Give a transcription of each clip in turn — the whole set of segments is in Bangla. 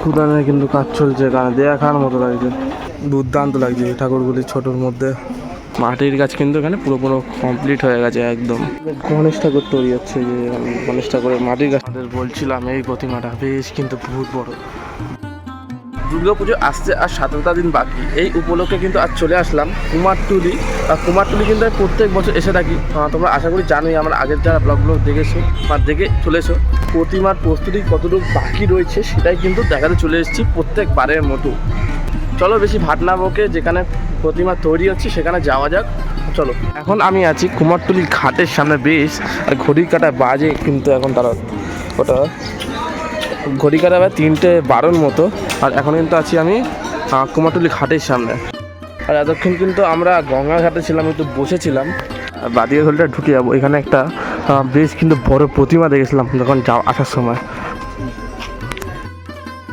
ক্ষুদানের কিন্তু কাজ চলছে এখানে দেখার মতো লাগছে। দুর্দান্ত লাগছে ঠাকুরগুলি ছোটোর মধ্যে। মাটির গাছ কিন্তু এখানে পুরোপুরো কমপ্লিট হয়ে গেছে একদম। গণেশ ঠাকুর তৈরি হচ্ছে যে গণেশ ঠাকুরের মাটির গাছ। আমাদের বলছিলাম এই প্রতিমাটা বেশ কিন্তু বহুত বড়। দুর্গা পুজো আসছে আর সাতটা দিন বাকি। এই উপলক্ষে কিন্তু আজ চলে আসলাম কুমারটুলি। আর কুমারটুলি কিন্তু প্রত্যেক বছর এসে থাকি। তোমরা আশা করি জানোই আমার আগের যারা ব্লগগুলো দেখেছ বা দেখে চলেছো প্রতিমার প্রস্তুতি কতটুকু বাকি রয়েছে সেটাই কিন্তু দেখাতে চলে এসেছি প্রত্যেকবারের মতো। চলো বেশি ভাট না বকে যেখানে প্রতিমা তৈরি হচ্ছে সেখানে যাওয়া যাক। চলো। এখন আমি আছি কুমারটুলি ঘাটের সামনে বেশ, আর ঘড়ির কাটা বাজে কিন্তু এখন তারা ওটা ঘড়ি কাটা বাজে তিনটে বারোর মতো, আর এখন কিন্তু আছি আমি কুমারটুলি ঘাটের সামনে। আর এতক্ষণ কিন্তু আমরা গঙ্গা ঘাটে ছিলাম, একটু বসেছিলাম। আর বাদিকে ঘড়িটা ঢুকে যাব। এখানে একটা বেশ কিন্তু বড় প্রতিমা দেখেছিলাম যখন যা আসার সময়।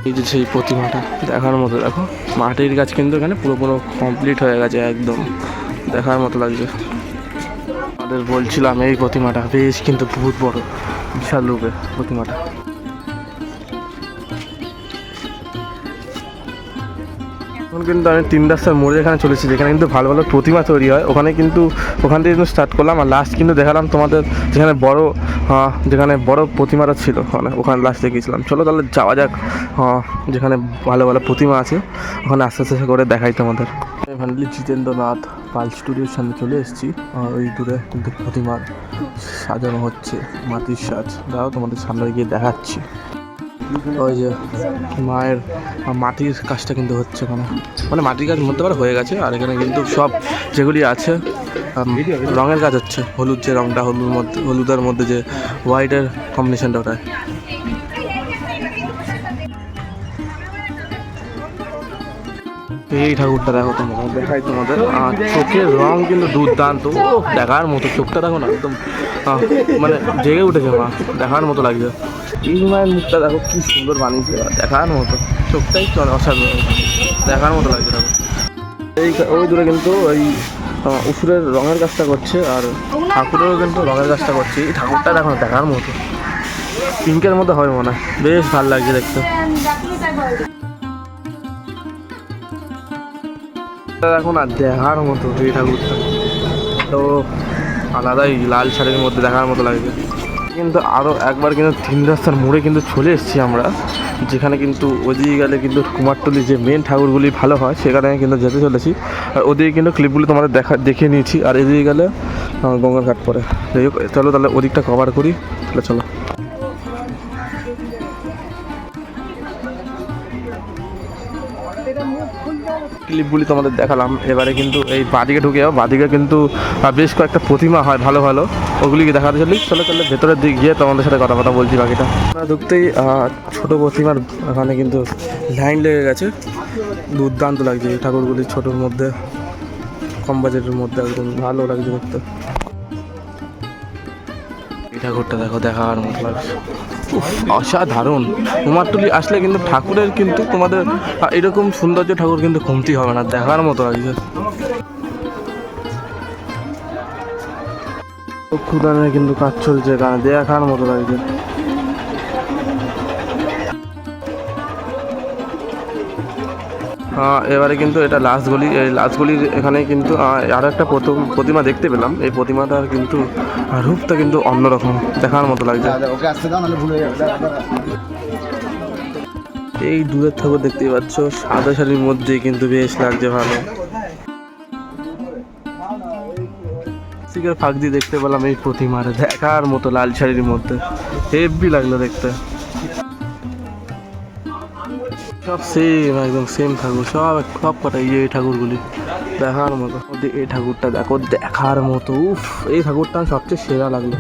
এই যে সেই প্রতিমাটা দেখার মতো, দেখো। মাটির গাছ কিন্তু এখানে পুরোপুরো কমপ্লিট হয়ে গেছে একদম। দেখার মতো লাগছে। আমাদের বলছিলাম এই প্রতিমাটা, বেশ কিন্তু বহুত বড়, বিশাল রূপে প্রতিমাটা। এখন কিন্তু আমি তিন রাস্তার মোড়ে এখানে চলেছি যেখানে কিন্তু ভালো ভালো প্রতিমা তৈরি হয় ওখানে কিন্তু ওখান থেকে কিন্তু স্টার্ট করলাম আর লাস্ট কিন্তু দেখালাম তোমাদের যেখানে বড় যেখানে বড় প্রতিমাটা ছিল ওখানে ওখানে লাস্টে গিয়েছিলাম। চলো তাহলে যাওয়া যাক আহ, যেখানে ভালো ভালো প্রতিমা আছে ওখানে আস্তে আস্তে করে দেখাই তোমাদের। ফাইনালি জিতেন্দ্রনাথ পাল স্টুডিওর সামনে চলে এসেছি ওই দূরে কিন্তু প্রতিমার সাজানো হচ্ছে মাটির সাজ। দাও তোমাদের সামনে গিয়ে দেখাচ্ছি। ওই যে মায়ের মাটির কাজটা কিন্তু হচ্ছে ওখানে মানে মাটির কাজ মধ্যে পারে, হয়ে গেছে। আর এখানে কিন্তু সব যেগুলি আছে রঙের কাজ হচ্ছে। হলুদ যে রঙটা হলুদ মধ্যে, হলুদের মধ্যে যে হোয়াইটের কম্বিনেশনটা ওটায়। এই ঠাকুরটা দেখো তোমাদের দেখাই তোমাদের। আর চোখের রং কিন্তু দুর্দান্ত। দেখার মতো, চোখটা দেখো না, একদম। মানে জেগে উঠেছে, মা, দেখার মতো লাগছে। এই মায়ের মুখটা দেখো, কি সুন্দর বানিয়েছে দেখার মতো। চোখটাই চলে, অসাধারণ দেখার মতো লাগছে দেখো। এই ওই দূরে কিন্তু ওই উসুরের রঙের কাজটা করছে, আর ঠাকুরেরও কিন্তু রঙের কাজটা করছে। এই ঠাকুরটা দেখো দেখার মতো। পিঙ্কের মতো হবে মনে হয়। বেশ ভালো লাগছে দেখতে। এখন আর দেখার মতো এই ঠাকুরটা তো। আলাদাই লাল শাড়ির মধ্যে দেখার মতো লাগছে কিন্তু আরও একবার কিন্তু তিন রাস্তার মোড়ে কিন্তু চলে এসেছি আমরা, যেখানে কিন্তু ওদিকে গেলে কিন্তু কুমারটুলি যে মেন ঠাকুরগুলি ভালো হয়, সেখানে কিন্তু যেতে চলেছি। আর ওদিকে কিন্তু ক্লিপগুলি তোমাদের দেখা, দেখে নিয়েছি। আর এদিকে গেলে গঙ্গার ঘাট পরে। যাই চলো তাহলে ওদিকটা কভার করি, তাহলে চলো। ক্লিপগুলি তোমাদের দেখালাম। এবারে কিন্তু এই বাঁদিকে ঢুকে যাব বাঁদিকে কিন্তু বেশ কয়েকটা প্রতিমা হয়, ভালো ভালো। ওগুলিকে দেখাতে চলি। চলে চলে ভেতরের দিক গিয়ে তোমাদের সাথে কথা কথা বলছি বাকিটা। আমরা ঢুকতেই ছোটো প্রতিমার ওখানে কিন্তু লাইন লেগে গেছে। দুর্দান্ত লাগছে এই ঠাকুরগুলি ছোটোর মধ্যে, কম বাজেটের মধ্যে একদম ভালো লাগছে দেখতে। ঠাকুরটা দেখো দেখার মতো লাগছে। অসাধারণ। কুমারটুলি আসলে কিন্তু ঠাকুরের কিন্তু তোমাদের এরকম সৌন্দর্য ঠাকুর কিন্তু কমতি হবে না, দেখার মতো লাগছে। ক্ষুদানের কিন্তু কাজ চলছে এখানে দেখার মতো লাগছে। এবারে কিন্তু এটা লাস্ট গলি এই লাস্ট গলির এখানে কিন্তু আহ, আরও একটা প্রথম প্রতিমা দেখতে পেলাম। এই প্রতিমাটার কিন্তু রূপটা কিন্তু অন্যরকম দেখার মতো লাগছে। যাবে। এই দূরের ঠাকুর দেখতেই পাচ্ছ সাদা শাড়ির মধ্যে কিন্তু বেশ লাগছে ভালো। সিগার ফাঁক দিয়ে দেখতে পেলাম এই প্রতিমার দেখার মতো লাল শাড়ির মধ্যে। হেভি লাগল দেখতে। সব সেম একদম সেম ঠাকুর। সব সব কটা এই যে এই ঠাকুরগুলি। দেখার মতো। এই ঠাকুরটা দেখো দেখার মতো। উফ এই ঠাকুরটা আমার সবচেয়ে সেরা লাগল।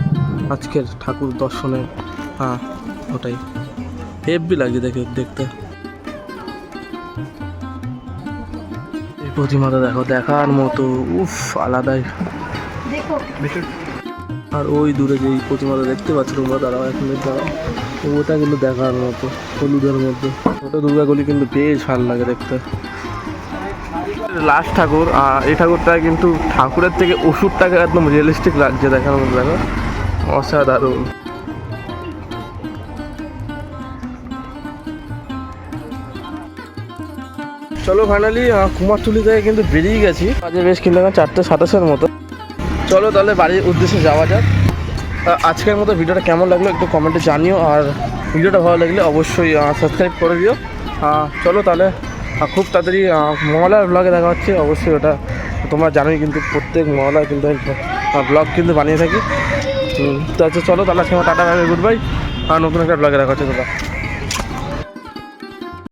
আজকের ঠাকুর দর্শনে। হ্যাঁ ওটাই। হেভি লাগছে দেখে দেখতে। এই প্রতিমাটা দেখো দেখার মতো। উফ আলাদাই। আর ওই দূরে যে এই প্রতিমাটা দেখতে পাচ্ছ তোমরা দাঁড়াও এখন দাঁড়াও। ওটা কিন্তু দেখার মতো হলুদের মধ্যে। ওটা দুর্গাগুলি কিন্তু বেশ ভালো লাগে দেখতে। লাস্ট ঠাকুর আহ, এই ঠাকুরটা কিন্তু ঠাকুরের থেকে ওষুধটাকে একদম রিয়েলিস্টিক লাগছে দেখার মতো দেখো। অসাধারণ। চলো ফাইনালি কুমারটুলি থেকে কিন্তু বেরিয়ে গেছি। আজ বেশ কিন্তু চারটে সাতাশের মতো। চলো তাহলে বাড়ির উদ্দেশ্যে যাওয়া যাক। আজকের মতো ভিডিওটা কেমন লাগল একটু কমেন্টে জানিও, আর ভিডিওটা ভালো লাগলে অবশ্যই সাবস্ক্রাইব করে দিও। চলো তাহলে খুব তাড়াতাড়ি মহলার ব্লগে দেখা হচ্ছে, অবশ্যই ওটা তোমরা জানোই কিন্তু প্রত্যেক মহলায় কিন্তু ব্লগ কিন্তু বানিয়ে থাকি। তো আচ্ছা চলো তাহলে আজকে আমার টাটা বাই গুড বাই আর নতুন একটা ব্লগে দেখা হচ্ছে তোমরা।